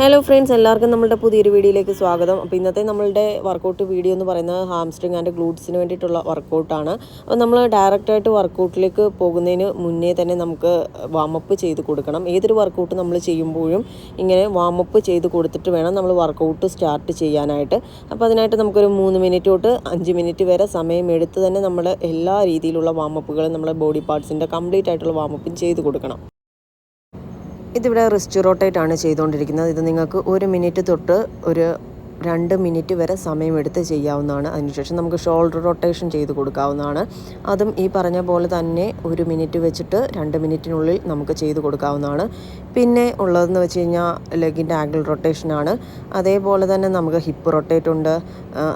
Hello friends എല്ലാവർക്കും നമ്മളുടെ പുതിയൊരു വീഡിയോയിലേക്ക് സ്വാഗതം. അപ്പോൾ ഇന്നത്തെ നമ്മളുടെ വർക്കൗട്ട് വീഡിയോ എന്ന് പറയുന്നത് ഹാംസ്ട്രിങ് ആൻഡ് ഗ്ലൂട്ട്സിന് വേണ്ടിയിട്ടുള്ള വർക്കൗട്ടാണ് അപ്പോൾ നമ്മൾ ഡയറക്റ്റായിട്ട് വർക്കൗട്ടിലേക്ക് പോകുന്നതിന് മുന്നേ തന്നെ നമുക്ക് വാമപ്പ് ചെയ്ത് കൊടുക്കണം. ഏതൊരു വർക്കൗട്ട് നമ്മൾ ചെയ്യുമ്പോഴും ഇങ്ങനെ വാമപ്പ് ചെയ്ത് കൊടുത്തിട്ട് വേണം നമ്മൾ വർക്കൗട്ട് സ്റ്റാർട്ട് ചെയ്യാനായിട്ട്. അപ്പോൾ അതിനായിട്ട് നമുക്കൊരു മൂന്ന് മിനിറ്റ് തൊട്ട് അഞ്ച് മിനിറ്റ് വരെ സമയം എടുത്ത് തന്നെ നമ്മൾ എല്ലാ രീതിയിലുള്ള വാമപ്പുകളും നമ്മുടെ ബോഡി പാർട്സിന്റെ കംപ്ലീറ്റ് ആയിട്ടുള്ള വാമപ്പും ചെയ്ത് കൊടുക്കണം. ഇതിവിടെ റിസ്റ്റ് റൊട്ടേറ്റ് ആണ് ചെയ്തുകൊണ്ടിരിക്കുന്നത്. ഇത് നിങ്ങൾക്ക് ഒരു മിനിറ്റ് തൊട്ട് ഒരു രണ്ട് മിനിറ്റ് വരെ സമയമെടുത്ത് ചെയ്യാവുന്നതാണ്. അതിനുശേഷം നമുക്ക് ഷോൾഡർ റൊട്ടേഷൻ ചെയ്ത് കൊടുക്കാവുന്നതാണ്. അതും ഈ പറഞ്ഞ പോലെ തന്നെ ഒരു മിനിറ്റ് വെച്ചിട്ട് രണ്ട് മിനിറ്റിനുള്ളിൽ നമുക്ക് ചെയ്ത് കൊടുക്കാവുന്നതാണ്. പിന്നെ ഉള്ളതെന്ന് വെച്ച് കഴിഞ്ഞാൽ ലെഗിന്റെ ആംഗിൾ റൊട്ടേഷനാണ് അതേപോലെ തന്നെ നമുക്ക് ഹിപ്പ് റൊട്ടേറ്റ് ഉണ്ട്.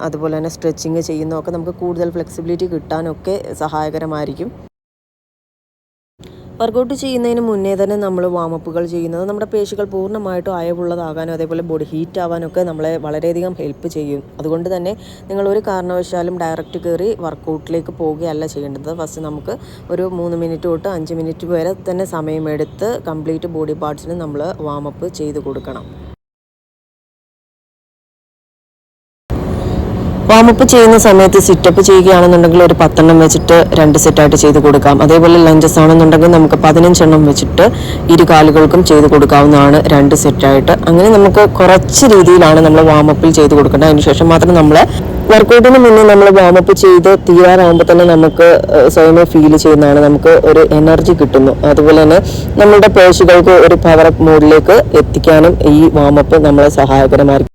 അതുപോലെ തന്നെ സ്ട്രെച്ചിങ് ചെയ്യുന്നതൊക്കെ നമുക്ക് കൂടുതൽ ഫ്ലെക്സിബിലിറ്റി കിട്ടാനൊക്കെ സഹായകരമായിരിക്കും. വർക്കൗട്ട് ചെയ്യുന്നതിന് മുന്നേ തന്നെ നമ്മൾ വാമപ്പുകൾ ചെയ്യുന്നത് നമ്മുടെ പേശികൾ പൂർണമായിട്ടും അയവുള്ളതാകാനും അതേപോലെ ബോഡി ഹീറ്റ് ആവാനൊക്കെ നമ്മളെ വളരെയധികം ഹെൽപ്പ് ചെയ്യും. അതുകൊണ്ട് തന്നെ നിങ്ങൾ ഒരു കാരണവശാലും ഡയറക്റ്റ് കയറി വർക്കൗട്ടിലേക്ക് പോവുകയല്ല ചെയ്യേണ്ടത്. ഫസ്റ്റ് നമുക്ക് ഒരു മൂന്ന് മിനിറ്റ് തൊട്ട് അഞ്ച് മിനിറ്റ് വരെ തന്നെ സമയമെടുത്ത് കംപ്ലീറ്റ് ബോഡി പാർട്സിന് നമ്മൾ വാമപ്പ് ചെയ്ത് കൊടുക്കണം. വാമപ്പ് ചെയ്യുന്ന സമയത്ത് സിറ്റപ്പ് ചെയ്യുകയാണെന്നുണ്ടെങ്കിൽ ഒരു പത്തെണ്ണം വെച്ചിട്ട് രണ്ട് സെറ്റായിട്ട് ചെയ്ത് കൊടുക്കാം. അതേപോലെ ലഞ്ചസ് ആണെന്നുണ്ടെങ്കിൽ നമുക്ക് പതിനഞ്ചെണ്ണം വെച്ചിട്ട് ഇരു കാലുകൾക്കും ചെയ്ത് കൊടുക്കാവുന്നതാണ് രണ്ട് സെറ്റായിട്ട് അങ്ങനെ നമുക്ക് കുറച്ച് രീതിയിലാണ് നമ്മൾ വാമപ്പിൽ ചെയ്ത് കൊടുക്കേണ്ടത്. അതിനുശേഷം മാത്രം നമ്മൾ വർക്കൗട്ടിന് മുന്നേ നമ്മൾ വാമപ്പ് ചെയ്ത് തീരാറാകുമ്പോൾ തന്നെ നമുക്ക് സ്വയം ഫീൽ ചെയ്യുന്നതാണ്. നമുക്ക് ഒരു എനർജി കിട്ടുന്നു. അതുപോലെ തന്നെ നമ്മുടെ പേശികൾക്ക് ഒരു പവർ മോഡിലേക്ക് എത്തിക്കാനും ഈ വാമപ്പ് നമ്മളെ സഹായകരമായിരിക്കും.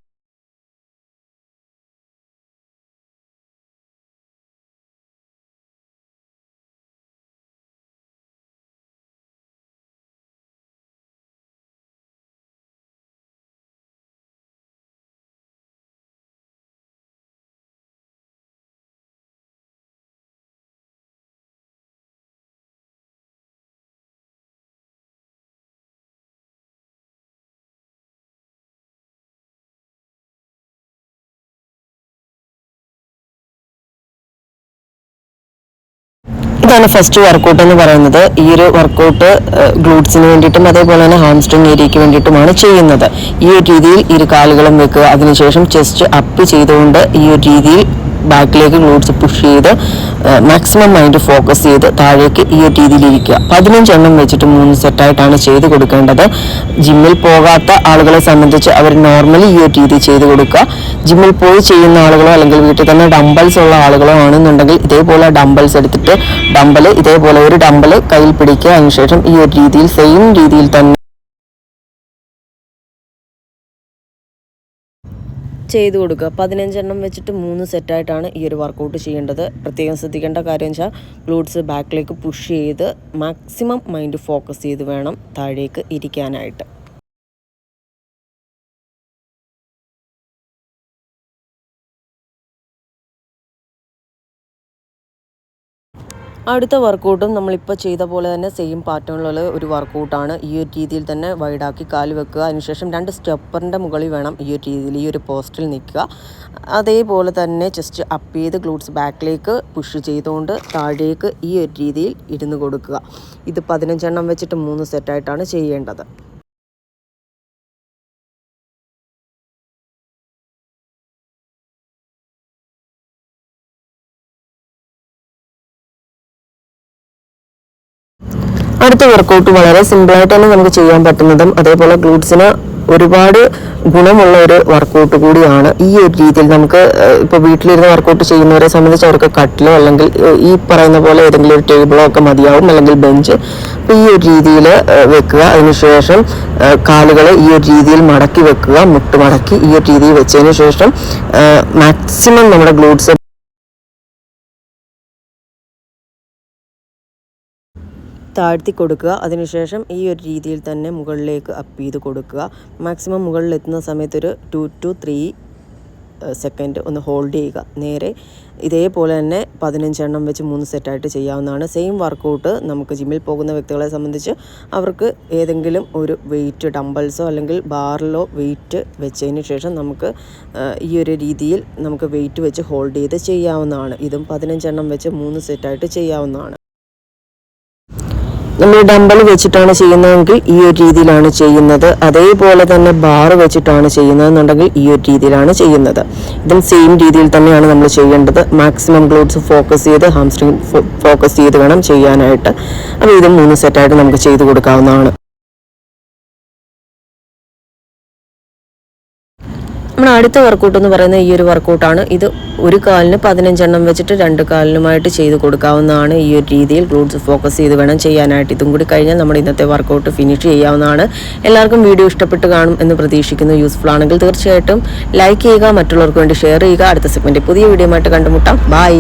ഇതാണ് ഫസ്റ്റ് വർക്കൗട്ട് എന്ന് പറയുന്നത്. ഈ ഒരു വർക്കൗട്ട് ഗ്ലൂട്ട്സിന് വേണ്ടിയിട്ടും അതേപോലെ തന്നെ ഹാംസ്ട്രിങ് ഏരിയയ്ക്ക് വേണ്ടിയിട്ടുമാണ് ചെയ്യുന്നത്. ഈ ഒരു രീതിയിൽ ഇരു കാലുകളും വെക്കുക. അതിനുശേഷം ചെസ്റ്റ് അപ്പ് ചെയ്തുകൊണ്ട് ഈ ഒരു രീതിയിൽ ബാക്കിലേക്ക് ഗ്ലൂട്ട്സ് പുഷ് ചെയ്ത് മാക്സിമം മൈൻഡ് ഫോക്കസ് ചെയ്ത് താഴേക്ക് ഈ ഒരു രീതിയിൽ ഇരിക്കുക പതിനഞ്ചെണ്ണം വെച്ചിട്ട് മൂന്ന് സെറ്റായിട്ടാണ് ചെയ്ത് കൊടുക്കേണ്ടത്. ജിമ്മിൽ പോകാത്ത ആളുകളെ സംബന്ധിച്ച് അവർ നോർമലി ഈ ഒരു രീതി ചെയ്ത് കൊടുക്കുക. ജിമ്മിൽ പോയി ചെയ്യുന്ന ആളുകളോ അല്ലെങ്കിൽ വീട്ടിൽ തന്നെ ഡംബൽസ് ഉള്ള ആളുകളോ ആണെന്നുണ്ടെങ്കിൽ ഇതേപോലെ ഡംബൽസ് എടുത്തിട്ട് ഡംബൽ ഇതേപോലെ ഒരു ഡംബൽ കയ്യിൽ പിടിക്കുക. അതിനുശേഷം ഈ ഒരു രീതിയിൽ സെയിം രീതിയിൽ തന്നെ ചെയ്ത് കൊടുക്കുക. പതിനഞ്ചെണ്ണം വെച്ചിട്ട് മൂന്ന് സെറ്റായിട്ടാണ് ഈ ഒരു വർക്കൗട്ട് ചെയ്യേണ്ടത്. പ്രത്യേകം ശ്രദ്ധിക്കേണ്ട കാര്യം വെച്ചാൽ ഗ്ലൂട്ട്സ് ബാക്കിലേക്ക് പുഷ് ചെയ്ത് മാക്സിമം മൈൻഡ് ഫോക്കസ് ചെയ്ത് വേണം താഴേക്ക് ഇരിക്കാനായിട്ട്. അടുത്ത വർക്കൗട്ടും നമ്മളിപ്പോൾ ചെയ്ത പോലെ തന്നെ സെയിം പാറ്റേണിലുള്ള ഒരു വർക്കൗട്ടാണ് ഈ ഒരു രീതിയിൽ തന്നെ വൈഡാക്കി കാൽ വെക്കുക. അതിനുശേഷം രണ്ട് സ്റ്റെപ്പറിന്റെ മുകളിൽ വേണം ഈ ഒരു രീതിയിൽ ഈ ഒരു പോസ്റ്റിൽ നിൽക്കുക. അതേപോലെ തന്നെ ജസ്റ്റ് അപ്പ് ചെയ്ത് ഗ്ലൂട്ട്സ് ബാക്കിലേക്ക് പുഷ് ചെയ്തുകൊണ്ട് താഴേക്ക് ഈ ഒരു രീതിയിൽ ഇരുന്ന് കൊടുക്കുക. ഇത് പതിനഞ്ചെണ്ണം വെച്ചിട്ട് മൂന്ന് സെറ്റായിട്ടാണ് ചെയ്യേണ്ടത്. അടുത്ത വർക്കൗട്ട് വളരെ സിമ്പിളായിട്ട് തന്നെ നമുക്ക് ചെയ്യാൻ പറ്റുന്നതും അതേപോലെ ഗ്ലൂട്ട്സിന് ഒരുപാട് ഗുണമുള്ള ഒരു വർക്കൗട്ട് കൂടിയാണ് ഈ ഒരു രീതിയിൽ നമുക്ക് ഇപ്പോൾ വീട്ടിലിരുന്ന് വർക്കൗട്ട് ചെയ്യുന്നവരെ സംബന്ധിച്ച് അവർക്ക് കട്ടിലോ അല്ലെങ്കിൽ ഈ പറയുന്ന പോലെ ഏതെങ്കിലും ഒരു ടേബിളോ ഒക്കെ മതിയാവും അല്ലെങ്കിൽ ബെഞ്ച് അപ്പോൾ ഈ ഒരു രീതിയിൽ വെക്കുക. അതിനുശേഷം കാലുകളെ ഈ ഒരു രീതിയിൽ മടക്കി വെക്കുക. മുട്ട് മടക്കി ഈ ഒരു രീതിയിൽ വെച്ചതിന് ശേഷം മാക്സിമം നമ്മുടെ ഗ്ലൂട്ട്സ് താഴ്ത്തി കൊടുക്കുക. അതിനുശേഷം ഈ ഒരു രീതിയിൽ തന്നെ മുകളിലേക്ക് അപ്പ് ചെയ്ത് കൊടുക്കുക. മാക്സിമം മുകളിൽ എത്തുന്ന സമയത്ത് ഒരു ടു ടു ത്രീ സെക്കൻഡ് ഒന്ന് ഹോൾഡ് ചെയ്യുക. നേരെ ഇതേപോലെ തന്നെ പതിനഞ്ചെണ്ണം വെച്ച് മൂന്ന് സെറ്റായിട്ട് ചെയ്യാവുന്നതാണ്. സെയിം വർക്കൗട്ട് നമുക്ക് ജിമ്മിൽ പോകുന്ന വ്യക്തികളെ സംബന്ധിച്ച് അവർക്ക് ഏതെങ്കിലും ഒരു വെയിറ്റ് ഡംബൽസോ അല്ലെങ്കിൽ ബാറിലോ വെയിറ്റ് വെച്ചതിന് ശേഷം നമുക്ക് ഈ ഒരു രീതിയിൽ നമുക്ക് വെയിറ്റ് വെച്ച് ഹോൾഡ് ചെയ്ത് ചെയ്യാവുന്നതാണ്. ഇതും പതിനഞ്ചെണ്ണം വെച്ച് മൂന്ന് സെറ്റായിട്ട് ചെയ്യാവുന്നതാണ്. നമ്മൾ ഡമ്പൽ വെച്ചിട്ടാണ് ചെയ്യുന്നതെങ്കിൽ ഈ ഒരു രീതിയിലാണ് ചെയ്യുന്നത്. അതേപോലെ തന്നെ ബാർ വെച്ചിട്ടാണ് ചെയ്യുന്നതെന്നുണ്ടെങ്കിൽ ഈ ഒരു രീതിയിലാണ് ചെയ്യുന്നത്. ഇതും സെയിം രീതിയിൽ തന്നെയാണ് നമ്മൾ ചെയ്യേണ്ടത്. മാക്സിമം ഗ്ലൂട്ട്സ് ഫോക്കസ് ചെയ്ത് ഹാംസ്ട്രിങ് ഫോക്കസ് ചെയ്ത് വേണം ചെയ്യാനായിട്ട്. അപ്പോൾ ഇത് മൂന്ന് സെറ്റായിട്ട് നമുക്ക് ചെയ്ത് കൊടുക്കാവുന്നതാണ്. നമ്മുടെ അടുത്ത വർക്കൗട്ട് എന്ന് പറയുന്നത് ഈ ഒരു വർക്കൗട്ടാണ് ഇത് ഒരു കാലിന് പതിനഞ്ചെണ്ണം വെച്ചിട്ട് രണ്ട് കാലിനുമായിട്ട് ചെയ്ത് കൊടുക്കാവുന്നതാണ് ഈ ഒരു രീതിയിൽ. ഗ്ലൂട്ട്സ് ഫോക്കസ് ചെയ്ത് വേണം ചെയ്യാനായിട്ട്. ഇതും കൂടി കഴിഞ്ഞാൽ നമ്മുടെ ഇന്നത്തെ വർക്കൗട്ട് ഫിനിഷ് ചെയ്യാവുന്നതാണ്. എല്ലാവർക്കും വീഡിയോ ഇഷ്ടപ്പെട്ട് കാണും എന്ന് പ്രതീക്ഷിക്കുന്നു. യൂസ്ഫുൾ ആണെങ്കിൽ തീർച്ചയായിട്ടും ലൈക്ക് ചെയ്യുക മറ്റുള്ളവർക്ക് വേണ്ടി ഷെയർ ചെയ്യുക. അടുത്ത സെഗ്മെന്റ് പുതിയ വീഡിയോ ആയിട്ട് കണ്ടുമുട്ടാം. ബൈ